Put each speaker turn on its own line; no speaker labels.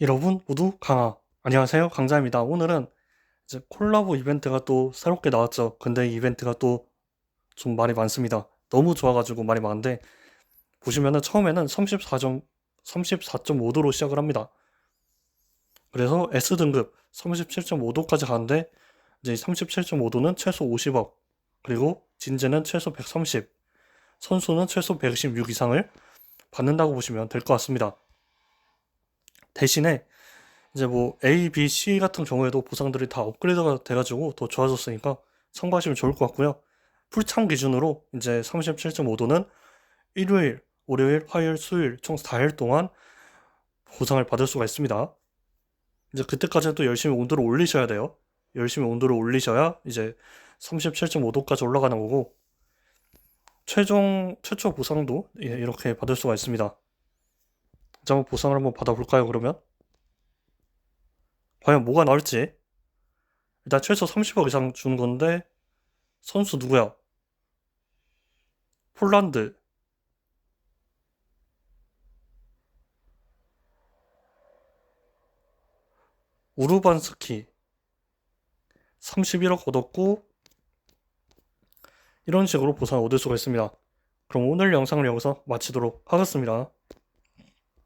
여러분 모두 강하. 안녕하세요. 강자입니다. 오늘은 이제 콜라보 이벤트가 또 새롭게 나왔죠. 근데 이 이벤트가 또 좀 말이 많습니다. 너무 좋아가지고 말이 많은데 보시면은 처음에는 34점 34.5도로 시작을 합니다. 그래서 S 등급 37.5도까지 가는데 이제 37.5도는 최소 50억 그리고 진재는 최소 130 선수는 최소 116 이상을 받는다고 보시면 될 것 같습니다. 대신에 이제 뭐 A, B, C 같은 경우에도 보상들이 다 업그레이드가 돼가지고 더 좋아졌으니까 참고하시면 좋을 것 같고요. 풀참 기준으로 이제 37.5도는 일요일, 월요일, 화요일, 수요일 총 4일 동안 보상을 받을 수가 있습니다. 이제 그때까지는 또 열심히 온도를 올리셔야 돼요. 열심히 온도를 올리셔야 이제 37.5도까지 올라가는 거고 최종 최초 보상도 예, 이렇게 받을 수가 있습니다. 한번 보상을 한번 받아볼까요, 그러면? 과연 뭐가 나올지. 일단 최소 30억 이상 주는 건데, 선수 누구야? 폴란드. 우르반스키. 31억 얻었고, 이런 식으로 보상을 얻을 수가 있습니다. 그럼 오늘 영상을 여기서 마치도록 하겠습니다.